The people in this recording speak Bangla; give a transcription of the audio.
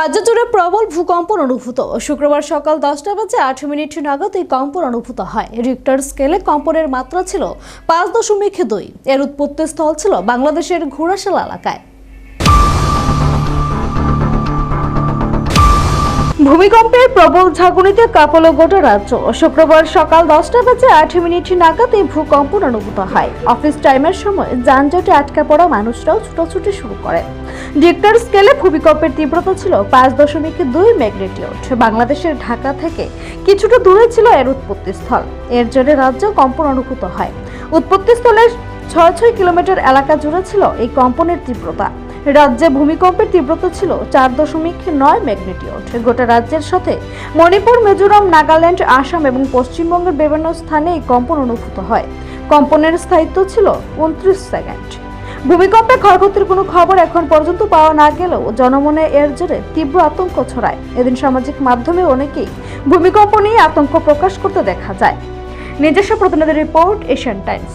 রাজ্য জুড়ে প্রবল ভূকম্পন অনুভূত। শুক্রবার সকাল দশটা বাজে আট মিনিট নাগাদ এই কম্পন অনুভূত হয়। রিক্টার স্কেলে কম্পনের মাত্রা ছিল পাঁচ দশমিক দুই। এর উৎপত্তি স্থল ছিল বাংলাদেশের ঘোড়াশালা এলাকায়। ভূমিকম্পের প্রবল ঝাঁকুনিতে কাঁপল গোটা রাজ্য। শুক্রবার সকাল দশটা বাজে আট মিনিট নাগাদ এই ভূকম্পন অনুভূত হয়। অফিস টাইমের সময় যানজটে আটকা পড়া মানুষরাও ছুটোছুটি শুরু করে। ডিক্টার স্কেলে ভূমিকম্পের তীব্রতা ছিল পাঁচ দশমিক দুই ম্যাগনেটিউড। বাংলাদেশের ঢাকা থেকে কিছুটা দূরে ছিল এর উৎপত্তি স্থল। এর জন্য রাজ্য কম্পন অনুভূত হয়। উৎপত্তি স্থলের ছয় ছয় কিলোমিটার এলাকা জুড়ে ছিল এই কম্পনের তীব্রতা। রাজ্যে ভূমিকম্পের তীব্রতা ছিল চার দশমিক নয় ম্যাগনিটিউড। গোটা রাজ্যের সাথে মণিপুর, মিজোরাম, নাগাল্যান্ড, আসাম এবং পশ্চিমবঙ্গের বিভিন্ন স্থানে এই কম্পন অনুভূত হয়। কম্পনের স্থায়িত্ব ছিল উনত্রিশ সেকেন্ড। ভূমিকম্পে ক্ষয়ক্ষতির কোনো খবর এখন পর্যন্ত পাওয়া না গেলেও জনমনে এর জোরে তীব্র আতঙ্ক ছড়ায়। এদিন সামাজিক মাধ্যমে অনেকেই ভূমিকম্প নিয়ে আতঙ্ক প্রকাশ করতে দেখা যায়। নিজস্ব প্রতিনিধি রিপোর্ট, এশিয়ান টাইমস।